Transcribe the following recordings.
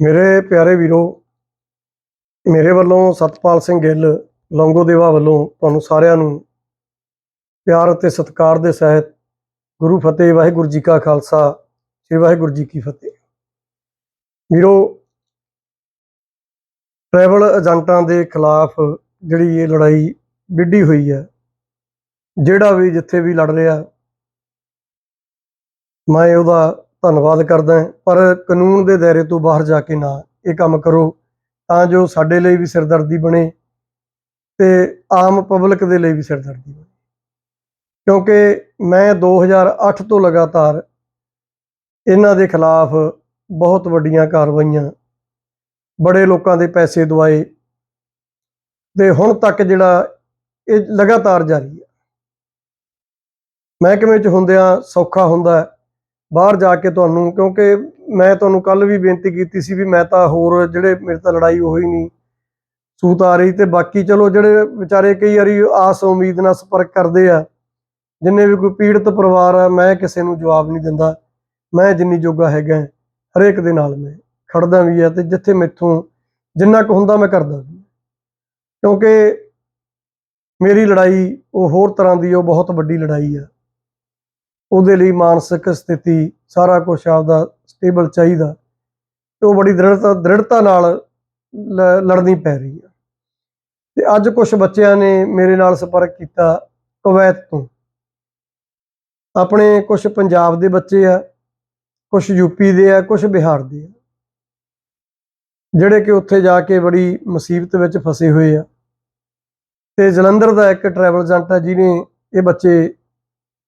ਮੇਰੇ ਪਿਆਰੇ ਵੀਰੋ, ਮੇਰੇ ਵੱਲੋਂ ਸਤਪਾਲ ਸਿੰਘ ਗਿੱਲ, ਲੌਂਗੋ ਦੇਵਾ ਵੱਲੋਂ ਤੁਹਾਨੂੰ ਸਾਰਿਆਂ ਨੂੰ ਪਿਆਰ ਅਤੇ ਸਤਿਕਾਰ ਦੇ ਸਹਿਤ ਗੁਰੂ ਫਤਿਹ, ਵਾਹਿਗੁਰੂ ਜੀ ਕਾ ਖਾਲਸਾ, ਸ੍ਰੀ ਵਾਹਿਗੁਰੂ ਜੀ ਕੀ ਫਤਿਹ। ਵੀਰੋ, ਟਰੈਵਲ ਏਜੰਟਾਂ ਦੇ ਖਿਲਾਫ ਜਿਹੜੀ ਇਹ ਲੜਾਈ ਵਿੱਢੀ ਹੋਈ ਹੈ, ਜਿਹੜਾ ਵੀ ਜਿੱਥੇ ਵੀ ਲੜ ਰਿਹਾ, ਮੈਂ ਉਹਦਾ ਧੰਨਵਾਦ ਕਰਦਾ ਪਰ ਕਾਨੂੰਨ ਦੇ ਦਾਇਰੇ ਤੋਂ ਬਾਹਰ ਜਾ ਕੇ ਨਾ ਇਹ ਕੰਮ ਕਰੋ, ਤਾਂ ਜੋ ਸਾਡੇ ਲਈ ਵੀ ਸਿਰਦਰਦੀ ਬਣੇ ਤੇ ਆਮ ਪਬਲਿਕ ਦੇ ਲਈ ਵੀ ਸਿਰਦਰਦੀ ਬਣੇ। ਕਿਉਂਕਿ ਮੈਂ 2008 ਤੋਂ ਲਗਾਤਾਰ ਇਹਨਾਂ ਦੇ ਖਿਲਾਫ ਬਹੁਤ ਵੱਡੀਆਂ ਕਾਰਵਾਈਆਂ, ਬੜੇ ਲੋਕਾਂ ਦੇ ਪੈਸੇ ਦਵਾਏ ਤੇ ਹੁਣ ਤੱਕ ਜਿਹੜਾ ਇਹ ਲਗਾਤਾਰ ਜਾਰੀ ਹੈ। ਮਹਿਕਮੇ 'ਚ ਹੁੰਦਿਆਂ ਸੌਖਾ ਹੁੰਦਾ ਬਾਹਰ ਜਾ ਕੇ ਤੁਹਾਨੂੰ, ਕਿਉਂਕਿ ਮੈਂ ਤੁਹਾਨੂੰ ਕੱਲ ਵੀ ਬੇਨਤੀ ਕੀਤੀ ਸੀ ਵੀ ਮੈਂ ਤਾਂ ਹੋਰ ਜਿਹੜੇ ਮੇਰੇ ਤਾਂ ਲੜਾਈ ਹੋਈ ਨਹੀਂ। ਸੂਤ ਆ ਰਹੀ ਤੇ ਬਾਕੀ ਚਲੋ ਜਿਹੜੇ ਵਿਚਾਰੇ ਕਈ ਵਾਰੀ ਆਸ ਉਮੀਦ ਨਾਲ ਸੰਪਰਕ ਕਰਦੇ ਆ, ਜਿੰਨੇ ਵੀ ਕੋਈ ਪੀੜਤ ਪਰਿਵਾਰ ਆ, ਮੈਂ ਕਿਸੇ ਨੂੰ ਜਵਾਬ ਨਹੀਂ ਦਿੰਦਾ। ਮੈਂ ਜਿੰਨੀ ਜੋਗਾ ਹੈਗਾ, ਹਰੇਕ ਦੇ ਨਾਲ ਮੈਂ ਖੜਦਾ ਵੀ ਆ ਤੇ ਜਿੱਥੇ ਮੈਥੋਂ ਜਿੰਨਾ ਕੁ ਹੁੰਦਾ ਮੈਂ ਕਰਦਾ ਵੀ ਕਿਉਂਕਿ ਮੇਰੀ ਲੜਾਈ ਉਹ ਹੋਰ ਤਰ੍ਹਾਂ ਦੀ ਉਹ ਬਹੁਤ ਵੱਡੀ ਲੜਾਈ ਆ। ਉਹਦੇ ਲਈ ਮਾਨਸਿਕ ਸਥਿਤੀ ਸਾਰਾ ਕੁਝ ਆਪਦਾ ਸਟੇਬਲ ਚਾਹੀਦਾ ਤੇ ਉਹ ਬੜੀ ਦ੍ਰਿੜਤਾ ਦ੍ਰਿੜਤਾ ਨਾਲ ਲੜਨੀ ਪੈ ਰਹੀ ਆ। ਤੇ ਅੱਜ ਕੁਝ ਬੱਚਿਆਂ ਨੇ ਮੇਰੇ ਨਾਲ ਸੰਪਰਕ ਕੀਤਾ ਕੁਵੈਤ ਤੋਂ। ਆਪਣੇ ਕੁਝ ਪੰਜਾਬ ਦੇ ਬੱਚੇ ਆ ਕੁਝ ਯੂਪੀ ਦੇ ਆ ਕੁਝ ਬਿਹਾਰ ਦੇ ਆ। ਜਿਹੜੇ ਕਿ ਉੱਥੇ ਜਾ ਕੇ ਬੜੀ ਮੁਸੀਬਤ ਵਿੱਚ ਫਸੇ ਹੋਏ ਆ। ਤੇ ਜਲੰਧਰ ਦਾ ਇੱਕ ਟਰੈਵਲ ਏਜੰਟ ਆ, ਜਿਹਨੇ ਇਹ ਬੱਚੇ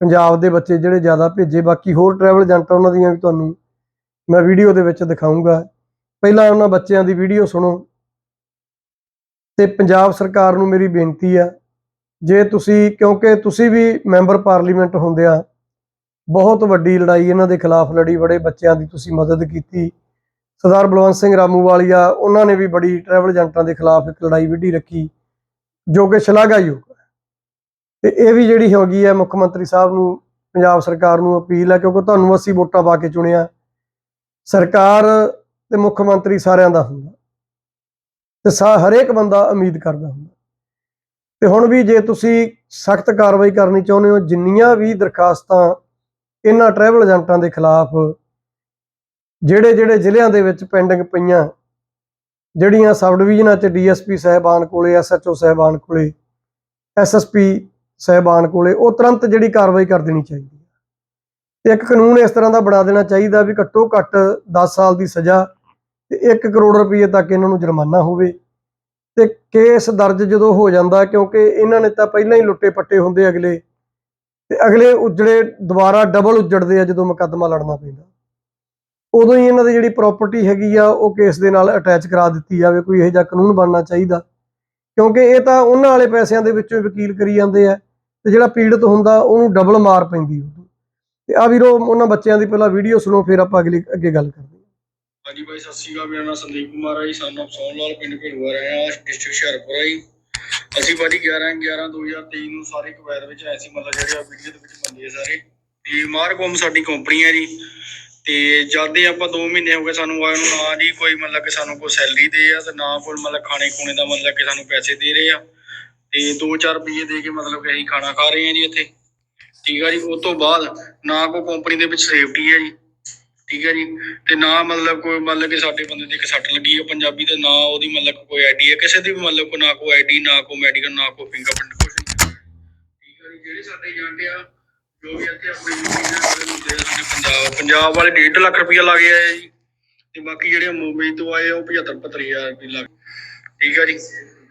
ਪੰਜਾਬ ਦੇ ਬੱਚੇ ਜਿਹੜੇ ਜ਼ਿਆਦਾ ਭੇਜੇ, ਬਾਕੀ ਹੋਰ ਟਰੈਵਲ ਏਜੰਟ ਉਹਨਾਂ ਦੀਆਂ ਵੀ ਤੁਹਾਨੂੰ ਮੈਂ ਵੀਡੀਓ ਦੇ ਵਿੱਚ ਦਿਖਾਉਂਗਾ ਪਹਿਲਾਂ ਉਹਨਾਂ ਬੱਚਿਆਂ ਦੀ ਵੀਡੀਓ ਸੁਣੋ। ਤੇ ਪੰਜਾਬ ਸਰਕਾਰ ਨੂੰ ਮੇਰੀ ਬੇਨਤੀ ਆ, ਜੇ ਤੁਸੀਂ, ਕਿਉਂਕਿ ਤੁਸੀਂ ਵੀ ਮੈਂਬਰ ਪਾਰਲੀਮੈਂਟ ਹੁੰਦੇ ਆ, ਬਹੁਤ ਵੱਡੀ ਲੜਾਈ ਇਹਨਾਂ ਦੇ ਖਿਲਾਫ ਲੜੀ, ਬੜੇ ਬੱਚਿਆਂ ਦੀ ਤੁਸੀਂ ਮਦਦ ਕੀਤੀ। ਸਰਦਾਰ ਬਲਵੰਤ ਸਿੰਘ ਰਾਮੂਵਾਲੀਆ, ਉਹਨਾਂ ਨੇ ਵੀ ਬੜੀ ਟਰੈਵਲ ਏਜੰਟਾਂ ਦੇ ਖਿਲਾਫ ਇੱਕ ਲੜਾਈ ਵਿੱਢੀ ਰੱਖੀ, ਜੋ ਕਿ ਸ਼ਲਾਘਾਯੋਗ ਤੇ ਇਹ ਵੀ ਜਿਹੜੀ ਹੈਗੀ ਹੈ ਮੁੱਖ ਮੰਤਰੀ ਸਾਹਿਬ ਨੂੰ, ਪੰਜਾਬ ਸਰਕਾਰ ਨੂੰ ਅਪੀਲ ਹੈ ਕਿਉਂਕਿ ਤੁਹਾਨੂੰ ਅਸੀਂ ਵੋਟਾਂ ਪਾ ਕੇ ਚੁਣਿਆ। ਸਰਕਾਰ ਤੇ ਮੁੱਖ ਮੰਤਰੀ ਸਾਰਿਆਂ ਦਾ ਹੁੰਦਾ। ਤੇ ਸਾ ਹਰੇਕ ਬੰਦਾ ਉਮੀਦ ਕਰਦਾ ਹੁੰਦਾ। ਤੇ ਹੁਣ ਵੀ ਜੇ ਤੁਸੀਂ ਸਖਤ ਕਾਰਵਾਈ ਕਰਨੀ ਚਾਹੁੰਦੇ ਹੋ, ਜਿੰਨੀਆਂ ਵੀ ਦਰਖਾਸਤਾਂ ਇਹਨਾਂ ਟਰੈਵਲ ਏਜੰਟਾਂ ਦੇ ਖਿਲਾਫ ਜਿਹੜੇ ਜਿਹੜੇ ਜ਼ਿਲ੍ਹਿਆਂ ਦੇ ਵਿੱਚ ਪੈਂਡਿੰਗ ਪਈਆਂ, ਜਿਹੜੀਆਂ ਸਬ ਡਿਵੀਜ਼ਨਾਂ 'ਚ ਡੀਐਸਪੀ ਸਾਹਿਬਾਨ ਕੋਲੇ ਐਸਐਚਓ ਸਾਹਿਬਾਨ ਕੋਲੇ ਐਸਐਸਪੀ ਸਹਿਬਾਨ ਕੋਲੇ, ਉਹ ਤੁਰੰਤ ਜਿਹੜੀ ਕਾਰਵਾਈ ਕਰ ਦੇਣੀ ਚਾਹੀਦੀ ਹੈ। ਇੱਕ ਕਾਨੂੰਨ ਇਸ ਤਰ੍ਹਾਂ ਦਾ ਬਣਾ ਦੇਣਾ ਚਾਹੀਦਾ ਵੀ ਘੱਟੋ ਘੱਟ 10 ਸਾਲ ਦੀ ਸਜ਼ਾ ਤੇ 1 ਕਰੋੜ ਰੁਪਏ ਤੱਕ ਇਹਨਾਂ ਨੂੰ ਜੁਰਮਾਨਾ ਹੋਵੇ। ਤੇ ਕੇਸ ਦਰਜ ਜਦੋਂ ਹੋ ਜਾਂਦਾ, ਕਿਉਂਕਿ ਇਹਨਾਂ ਨੇ ਤਾਂ ਪਹਿਲਾਂ ਹੀ ਲੁੱਟੇ ਪੱਟੇ ਹੁੰਦੇ ਅਗਲੇ। ਤੇ ਅਗਲੇ ਉਜੜੇ, ਦੁਬਾਰਾ ਡਬਲ ਉਜੜਦੇ ਆ ਜਦੋਂ ਮੁਕੱਦਮਾ ਲੜਨਾ ਪੈਂਦਾ। ਉਦੋਂ ਹੀ ਇਹਨਾਂ ਦੀ ਜਿਹੜੀ ਪ੍ਰਾਪਰਟੀ ਹੈਗੀ ਆ, ਉਹ ਕੇਸ ਦੇ ਨਾਲ ਅਟੈਚ ਕਰਾ ਦਿੱਤੀ ਜਾਵੇ, ਕੋਈ ਇਹੋ ਜਿਹਾ ਕਾਨੂੰਨ ਬਣਨਾ ਚਾਹੀਦਾ। ਕਿਉਂਕਿ ਇਹ ਤਾਂ ਉਹਨਾਂ ਵਾਲੇ ਪੈਸਿਆਂ ਦੇ ਵਿੱਚੋਂ ਹੀ ਵਕੀਲ ਕਰੀ ਜਾਂਦੇ ਆ। ਤੇ ਜਿਹੜਾ ਪੀੜਤ ਹੁੰਦਾ, ਉਹਨੂੰ ਡਬਲ ਮਾਰ ਪੈਂਦੀ ਉਦੋਂ ਤੇ। ਆ ਵੀਰੋ, ਉਹਨਾਂ ਬੱਚਿਆਂ ਦੀ ਪਹਿਲਾਂ ਵੀਡੀਓ ਸੁਣੋ, ਫਿਰ ਆਪਾਂ ਅਗਲੀ, ਅੱਗੇ ਗੱਲ ਕਰਦੇ ਹਾਂ। ਹਾਂਜੀ ਬਾਈ ਸਤਿ ਸ਼੍ਰੀ ਅਕਾਲ, ਮੇਰਾ ਨਾਮ ਸੰਦੀਪ ਕੁਮਾਰ ਹੈ ਜੀ ਸਨ ਲਾਲ, ਪਿੰਡ ਭੇੜੂਆ ਰਹੇ ਹਾਂ ਡਿਸਟ੍ਰਿਕਟ ਹੁਸ਼ਿਆਰਪੁਰ ਹੈ ਅਸੀਂ ਭਾਜੀ 11 11 2023 ਨੂੰ ਸਾਰੇ ਕਵੈਤ ਵਿੱਚ ਆਏ ਸੀ, ਮਤਲਬ ਜਿਹੜੇ ਆ ਵੀਡੀਓ ਦੇ ਵਿੱਚ ਬੰਦੇ ਸਾਰੇ। ਤੇ ਮਾਰਕੋਮ ਸਾਡੀ ਕੰਪਨੀ ਹੈ ਜੀ। ਤੇ ਜਾਂਦੇ ਆਪਾਂ 2 ਮਹੀਨੇ ਹੋ ਗਏ ਸਾਨੂੰ ਆਏ ਨੂੰ, ਨਾ ਜੀ ਕੋਈ ਮਤਲਬ ਕਿ ਸਾਨੂੰ ਕੋਈ ਸੈਲਰੀ ਦੇ ਆ, ਤੇ ਨਾ ਕੋਈ ਮਤਲਬ ਖਾਣੇ ਖੂਣੇ ਦਾ ਮਤਲਬ ਕਿ ਸਾਨੂੰ ਪੈਸੇ ਦੇ ਰਹੇ ਆ। ਤੇ 2-4 ਰੁਪਏ ਦੇ ਕੇ ਮਤਲਬ ਕਿ ਅਸੀਂ ਖਾਣਾ ਖਾ ਰਹੇ ਹਾਂ ਜੀ ਇੱਥੇ। ਠੀਕ ਆ ਜੀ ਉਸ ਤੋਂ ਬਾਅਦ ਨਾ ਕੋਈ ਕੰਪਨੀ ਦੇ ਵਿੱਚ ਸੇਫਟੀ ਹੈ ਜੀ। ਠੀਕ ਹੈ ਜੀ, ਤੇ ਨਾ ਮਤਲਬ ਕੋਈ ਮਤਲਬ ਕਿ ਸਾਡੇ ਬੰਦੇ ਦੀ ਇੱਕ ਸੱਟ ਲੱਗੀ ਹੈ ਪੰਜਾਬੀ ਤੇ ਨਾ ਉਹਦੀ ਮਤਲਬ ਕੋਈ ਆਈਡੀ ਹੈ। ਕਿਸੇ ਦੀ ਵੀ ਮਤਲਬ ਕੋਈ ਨਾ ਕੋਈ ਆਈਡੀ ਨਾ ਕੋਈ ਮੈਡੀਕਲ ਨਾ ਕੋਈ ਫਿੰਗਰਪ੍ਰਿੰਟ ਕੁਝ ਨਹੀਂ ਠੀਕ ਹੈ ਜੀ, ਜਿਹੜੇ ਸਾਡੇ ਏਜੰਟ ਆ, ਜੋ ਵੀ ਇੱਥੇ ਆਪਣੀ ਯੂਨੀਅਨ ਸਾਡੇ ਪੰਜਾਬ ਪੰਜਾਬ ਵਾਲੇ 1.5 ਲੱਖ ਰੁਪਇਆ ਲੱਗ ਗਿਆ ਜੀ। ਤੇ ਬਾਕੀ ਜਿਹੜੇ ਮੁੰਬਈ ਤੋਂ ਆਏ ਆ, ਉਹ 75 75000 ਰੁਪਏ ਲੱਗ ਠੀਕ ਹੈ ਜੀ।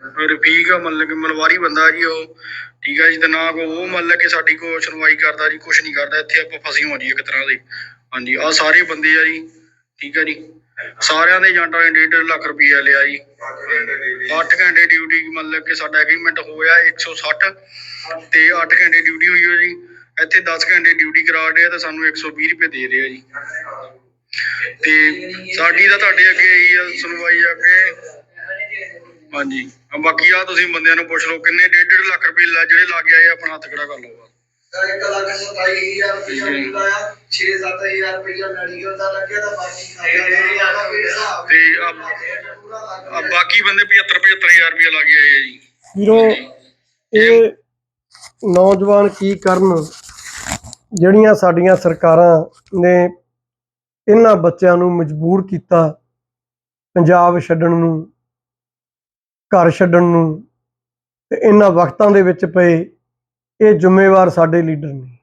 ਰਫੀਕ ਆ ਮਤਲਬ ਕਿ ਮਲਵਾਰੀ ਬੰਦਾ ਜੀ ਉਹ। ਠੀਕ ਹੈ ਜੀ, ਤੇ ਨਾ ਕੋ ਉਹ ਮਤਲਬ ਕਿ ਸਾਡੀ ਕੋ ਸੁਣਵਾਈ ਕਰਦਾ ਜੀ ਕੁਝ ਨਹੀਂ ਕਰਦਾ। ਇੱਥੇ ਆਪਾਂ ਫਸੀ ਹੋ ਜੀ ਇੱਕ ਤਰ੍ਹਾਂ ਦੇ। ਹਾਂਜੀ ਆ ਸਾਰੇ ਬੰਦੇ ਆ ਜੀ। ਠੀਕ ਹੈ ਜੀ। ਸਾਰਿਆਂ ਦੇ ਏਜੰਟਾਂ ਨੇ 1.5 ਲੱਖ ਰੁਪਈਆ ਲਿਆ ਜੀ। 8 ਘੰਟੇ ਡਿਊਟੀ ਮਤਲਬ ਕਿ ਸਾਡਾ ਐਗਰੀਮੈਂਟ ਹੋਇਆ 160 ਤੇ 8 ਘੰਟੇ ਡਿਊਟੀ ਹੋਈ ਹੋ ਜੀ। ਇੱਥੇ 10 ਘੰਟੇ ਡਿਊਟੀ ਕਰਾ ਰਹੇ ਆ ਤਾਂ ਸਾਨੂੰ 120 ਰੁਪਏ ਦੇ ਰਹੇ ਆ ਜੀ। ਤੇ ਸਾਡੀ ਤਾਂ ਤੁਹਾਡੇ ਅੱਗੇ ਇਹੀ ਆ, ਸੁਣਵਾਈ ਆ ਕਿ ਹਾਂਜੀ। ਆ ਬਾਕੀ ਆ ਤੁਸੀਂ ਬੰਦਿਆਂ ਨੂੰ ਪੁੱਛ ਲਓ ਕਿੰਨੇ 1.5 ਲੱਖ ਰੁਪਏ ਲਾ- ਜਿਹੜੇ ਲਾ ਕੇ ਆਏ ਆ, ਆਪਣਾ ਹੱਥ ਖੜਾ ਕਰ ਲਓ ਇੱਕ ਲੱਖ ਸਤਾਈ ਹਜ਼ਾਰ ਰੁਪਇਆ ਮਿਲਦਾ ਆ 6-7 ਹਜ਼ਾਰ ਰੁਪਇਆ ਮੈਡੀਕਲ ਦਾ ਲੱਗਿਆ ਤਾਂ ਬਾਕੀ ਖਾਇਆ ਦਾ ਵੀ ਹਿਸਾਬ ਤੇ ਆ ਬਾਕੀ ਬੰਦੇ 75 75000 ਰੁਪਏ ਲਾ ਕੇ ਆਏ ਆ ਜੀ। ਵੀਰੋ ਇਹ ਨੌਜਵਾਨ ਕੀ ਕਰਨ? ਜਿਹੜੀਆਂ ਸਾਡੀਆਂ ਸਰਕਾਰਾਂ ਨੇ ਇਹਨਾਂ ਬੱਚਿਆਂ ਨੂੰ ਮਜਬੂਰ ਕੀਤਾ ਪੰਜਾਬ ਛੱਡਣ ਨੂੰ ਘਰ ਛੱਡਣ ਨੂੰ ਤੇ ਇਹਨਾਂ ਵਕਤਾਂ ਦੇ ਵਿੱਚ ਪਏ ਇਹ ਜ਼ਿੰਮੇਵਾਰ ਸਾਡੇ ਲੀਡਰ ਨੇ।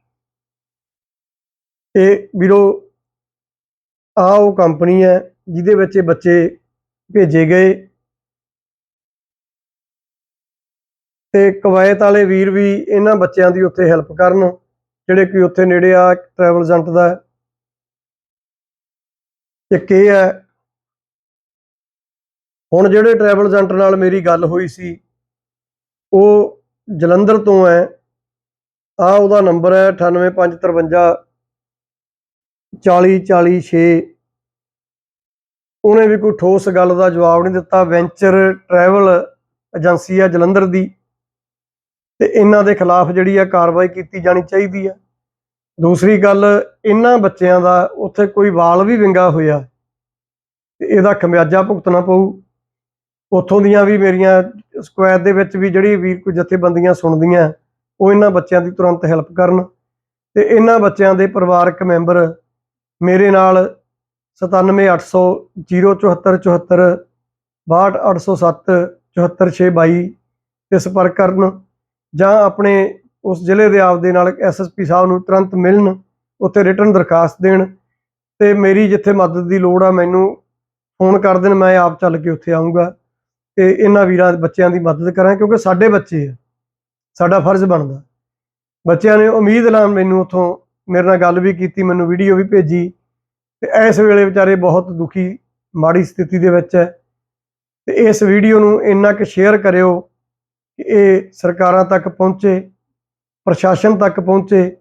ਇਹ ਵੀਰੋ ਆ ਉਹ ਕੰਪਨੀ ਹੈ ਜਿਹਦੇ ਵਿੱਚ ਇਹ ਬੱਚੇ ਭੇਜੇ ਗਏ। ਤੇ ਕਵਾਇਤ ਵਾਲੇ ਵੀਰ ਵੀ ਇਹਨਾਂ ਬੱਚਿਆਂ ਦੀ ਉੱਥੇ ਹੈਲਪ ਕਰਨ, ਜਿਹੜੇ ਕਿ ਉੱਥੇ ਨੇੜੇ ਆ ਟਰੈਵਲ ਏਜੰਟ ਦਾ। ਇੱਕ ਇਹ ਹੈ ਹੁਣ ਜਿਹੜੇ ਟਰੈਵਲ ਏਜੰਟ ਨਾਲ ਮੇਰੀ ਗੱਲ ਹੋਈ ਸੀ, ਉਹ ਜਲੰਧਰ ਤੋਂ ਹੈ। ਆ ਉਹਦਾ ਨੰਬਰ ਹੈ 98553 40406 ਉਹਨੇ ਵੀ ਕੋਈ ਠੋਸ ਗੱਲ ਦਾ ਜਵਾਬ ਨਹੀਂ ਦਿੱਤਾ। ਵੈਂਚਰ ਟਰੈਵਲ ਏਜੰਸੀ ਆ ਜਲੰਧਰ ਦੀ। ਤੇ ਇਹਨਾਂ ਦੇ ਖਿਲਾਫ ਜਿਹੜੀ ਆ ਕਾਰਵਾਈ ਕੀਤੀ ਜਾਣੀ ਚਾਹੀਦੀ ਆ। ਦੂਸਰੀ ਗੱਲ, ਇਹਨਾਂ ਬੱਚਿਆਂ ਦਾ ਉੱਥੇ ਕੋਈ ਵਾਲ ਵੀ ਵਿੰਗਾ ਹੋਇਆ। ਤੇ ਇਹਦਾ ਖਮਿਆਜਾ ਭੁਗਤਣਾ ਪਊ। ਉੱਥੋਂ ਦੀਆਂ ਵੀ ਮੇਰੀਆਂ ਸਕੁਐਰ ਦੇ ਵਿੱਚ ਵੀ ਜਿਹੜੀ ਵੀਰ ਕੋਈ ਜਥੇਬੰਦੀਆਂ ਸੁਣਦੀਆਂ, ਉਹ ਇਹਨਾਂ ਬੱਚਿਆਂ ਦੀ ਤੁਰੰਤ ਹੈਲਪ ਕਰਨ ਤੇ ਇਹਨਾਂ ਬੱਚਿਆਂ ਦੇ ਪਰਿਵਾਰਕ ਮੈਂਬਰ ਮੇਰੇ ਨਾਲ 97800 07474 62807 74622 ਤੇ ਸੰਪਰਕ ਕਰਨ ਜਾਂ ਆਪਣੇ ਉਸ ਜ਼ਿਲ੍ਹੇ ਦੇ ਆਪਦੇ ਨਾਲ ਐਸਐਸਪੀ ਸਾਹਿਬ ਨੂੰ ਤੁਰੰਤ ਮਿਲਣ, ਉੱਥੇ ਰਿਟਰਨ ਦਰਖਾਸਤ ਦੇਣ ਤੇ ਮੇਰੀ ਜਿੱਥੇ ਮਦਦ ਦੀ ਲੋੜ ਆ, ਮੈਨੂੰ ਫੋਨ ਕਰ ਦੇਣ, ਮੈਂ ਆਪ ਚੱਲ ਕੇ ਉੱਥੇ ਆਉਂਗਾ ਤੇ ਇਹਨਾਂ ਵੀਰਾਂ, ਬੱਚਿਆਂ ਦੀ ਮਦਦ ਕਰਾਂ, ਕਿਉਂਕਿ ਸਾਡੇ ਬੱਚੇ ਆ। ਸਾਡਾ ਫਰਜ਼ ਬਣਦਾ। ਬੱਚਿਆਂ ਨੇ ਉਮੀਦ ਨਾਲ ਮੈਨੂੰ ਉੱਥੋਂ, ਮੇਰੇ ਨਾਲ ਗੱਲ ਵੀ ਕੀਤੀ, ਮੈਨੂੰ ਵੀਡੀਓ ਵੀ ਭੇਜੀ। ਤੇ ਇਸ ਵੇਲੇ ਵਿਚਾਰੇ ਬਹੁਤ ਦੁਖੀ, ਮਾੜੀ ਸਥਿਤੀ ਦੇ ਵਿੱਚ ਹੈ। ਤੇ ਇਸ ਵੀਡੀਓ ਨੂੰ ਇੰਨਾ ਕੁ ਸ਼ੇਅਰ ਕਰਿਓ ਕਿ ਇਹ ਸਰਕਾਰਾਂ ਤੱਕ ਪਹੁੰਚੇ, ਪ੍ਰਸ਼ਾਸਨ ਤੱਕ ਪਹੁੰਚੇ।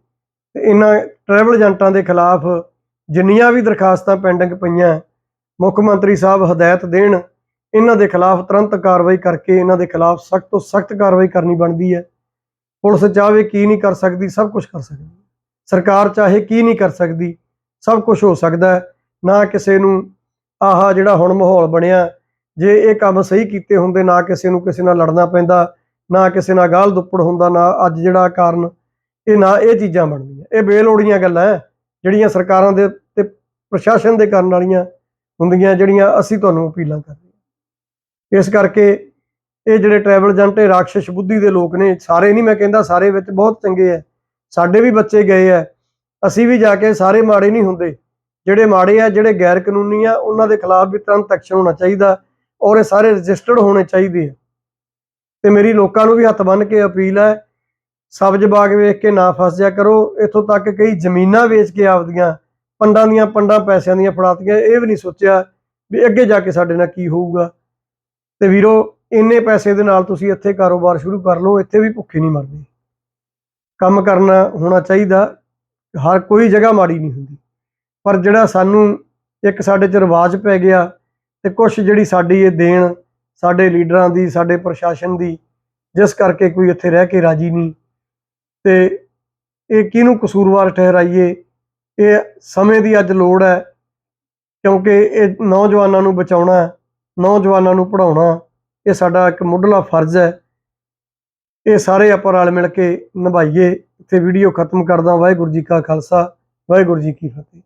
ਤੇ ਇਹਨਾਂ ਟਰੈਵਲ ਏਜੰਟਾਂ ਦੇ ਖਿਲਾਫ ਜਿੰਨੀਆਂ ਵੀ ਦਰਖਾਸਤਾਂ ਪੈਂਡਿੰਗ ਪਈਆਂ, ਮੁੱਖ ਮੰਤਰੀ ਸਾਹਿਬ ਹਦਾਇਤ ਦੇਣ ਇਹਨਾਂ ਦੇ ਖਿਲਾਫ ਤੁਰੰਤ ਕਾਰਵਾਈ ਕਰਕੇ ਇਹਨਾਂ ਦੇ ਖਿਲਾਫ ਸਖਤ ਤੋਂ ਸਖਤ ਕਾਰਵਾਈ ਕਰਨੀ ਬਣਦੀ ਹੈ। ਪੁਲਿਸ ਚਾਹੇ ਕੀ ਨਹੀਂ ਕਰ ਸਕਦੀ, ਸਭ ਕੁਝ ਕਰ ਸਕਦੀ ਸਰਕਾਰ ਚਾਹੇ ਕੀ ਨਹੀਂ ਕਰ ਸਕਦੀ, ਸਭ ਕੁਝ ਹੋ ਸਕਦਾ ਹੈ। ਨਾ ਕਿਸੇ ਨੂੰ ਆਹ ਜਿਹੜਾ ਹੁਣ ਮਾਹੌਲ ਬਣਿਆ, ਜੇ ਇਹ ਕੰਮ ਸਹੀ ਕੀਤੇ ਹੁੰਦੇ, ਨਾ ਕਿਸੇ ਨੂੰ ਕਿਸੇ ਨਾਲ ਲੜਨਾ ਪੈਂਦਾ, ਨਾ ਕਿਸੇ ਨਾਲ ਗਾਲ ਦੁੱਪੜ ਹੁੰਦਾ, ਨਾ ਅੱਜ ਜਿਹੜਾ ਕਾਰਨ, ਇਹ ਨਾ ਇਹ ਚੀਜ਼ਾਂ ਬਣਦੀਆਂ। ਇਹ ਬੇਲੋੜੀਆਂ ਗੱਲਾਂ ਹੈ, ਜਿਹੜੀਆਂ ਸਰਕਾਰਾਂ ਦੇ ਤੇ ਪ੍ਰਸ਼ਾਸਨ ਦੇ ਕਰਨ ਵਾਲੀਆਂ ਹੁੰਦੀਆਂ, ਜਿਹੜੀਆਂ ਅਸੀਂ ਤੁਹਾਨੂੰ ਅਪੀਲਾਂ ਕਰਦੇ ਇਸ ਕਰਕੇ ਇਹ ਜਿਹੜੇ ਟਰੈਵਲ ਏਜੰਟ ਇਹ ਰਾਖਸ਼ ਬੁੱਧੀ ਦੇ ਲੋਕ ਨੇ, ਸਾਰੇ ਨਹੀਂ ਮੈਂ ਕਹਿੰਦਾ, ਸਾਰੇ ਵਿੱਚ ਬਹੁਤ ਚੰਗੇ ਆ ਸਾਡੇ ਵੀ ਬੱਚੇ ਗਏ ਆ ਅਸੀਂ ਵੀ ਜਾ ਕੇ ਸਾਰੇ ਮਾੜੇ ਨਹੀਂ ਹੁੰਦੇ। ਜਿਹੜੇ ਮਾੜੇ ਆ, ਜਿਹੜੇ ਗੈਰ ਕਾਨੂੰਨੀ ਆ, ਉਹਨਾਂ ਦੇ ਖਿਲਾਫ ਵੀ ਤੁਰੰਤ ਐਕਸ਼ਨ ਹੋਣਾ ਚਾਹੀਦਾ ਔਰ ਇਹ ਸਾਰੇ ਰਜਿਸਟਰਡ ਹੋਣੇ ਚਾਹੀਦੇ ਆ। ਤੇ ਮੇਰੀ ਲੋਕਾਂ ਨੂੰ ਵੀ ਹੱਥ ਬੰਨ੍ਹ ਕੇ ਅਪੀਲ ਹੈ ਸਬਜ਼ ਬਾਗ ਵੇਖ ਕੇ ਨਾ ਫਸ ਜਾ ਕਰੋ। ਇੱਥੋਂ ਤੱਕ ਕਈ ਜ਼ਮੀਨਾਂ ਵੇਚ ਕੇ ਆਪਦੀਆਂ ਪੰਡਾਂ ਦੀਆਂ ਪੰਡਾਂ ਪੈਸਿਆਂ ਦੀਆਂ ਫੜਾਤੀਆਂ, ਇਹ ਵੀ ਨਹੀਂ ਸੋਚਿਆ ਵੀ ਅੱਗੇ ਜਾ ਕੇ ਸਾਡੇ ਨਾਲ ਕੀ ਹੋਊਗਾ। ਤੇ ਵੀਰੋ, ਇੰਨੇ ਪੈਸੇ ਦੇ ਨਾਲ ਤੁਸੀਂ ਇੱਥੇ ਕਾਰੋਬਾਰ ਸ਼ੁਰੂ ਕਰ ਲਓ, ਇੱਥੇ ਵੀ ਭੁੱਖੇ ਨਹੀਂ ਮਰਦੇ। ਕੰਮ ਕਰਨਾ ਹੋਣਾ ਚਾਹੀਦਾ, ਹਰ ਕੋਈ ਜਗ੍ਹਾ ਮਾੜੀ ਨਹੀਂ ਹੁੰਦੀ। ਪਰ ਜਿਹੜਾ ਸਾਨੂੰ ਇੱਕ ਸਾਡੇ ਚ ਰਿਵਾਜ ਪੈ ਗਿਆ ਤੇ ਕੁਝ ਜਿਹੜੀ ਸਾਡੀ ਇਹ ਦੇਣ, ਸਾਡੇ ਲੀਡਰਾਂ ਦੀ, ਸਾਡੇ ਪ੍ਰਸ਼ਾਸਨ ਦੀ, ਜਿਸ ਕਰਕੇ ਕੋਈ ਇੱਥੇ ਰਹਿ ਕੇ ਰਾਜੀ ਨਹੀਂ, ਤੇ ਇਹ ਕਿਹਨੂੰ ਕਸੂਰਵਾਰ ਠਹਿਰਾਈਏ? ਇਹ ਸਮੇਂ ਦੀ ਅੱਜ ਲੋੜ ਹੈ, ਕਿਉਂਕਿ ਇਹ ਨੌਜਵਾਨਾਂ ਨੂੰ ਬਚਾਉਣਾ ਨੌਜਵਾਨਾਂ ਨੂੰ ਪੜ੍ਹਾਉਣਾ। ਇਹ ਸਾਡਾ ਇੱਕ ਮੁੱਢਲਾ ਫਰਜ਼ ਹੈ। ਇਹ ਸਾਰੇ ਆਪਾਂ ਰਲ ਮਿਲ ਕੇ ਨਿਭਾਈਏ। ਇੱਥੇ ਵੀਡੀਓ ਖਤਮ ਕਰਦਾ ਵਾਹਿਗੁਰੂ ਜੀ ਕਾ ਖਾਲਸਾ, ਵਾਹਿਗੁਰੂ ਜੀ ਕੀ ਫਤਿਹ।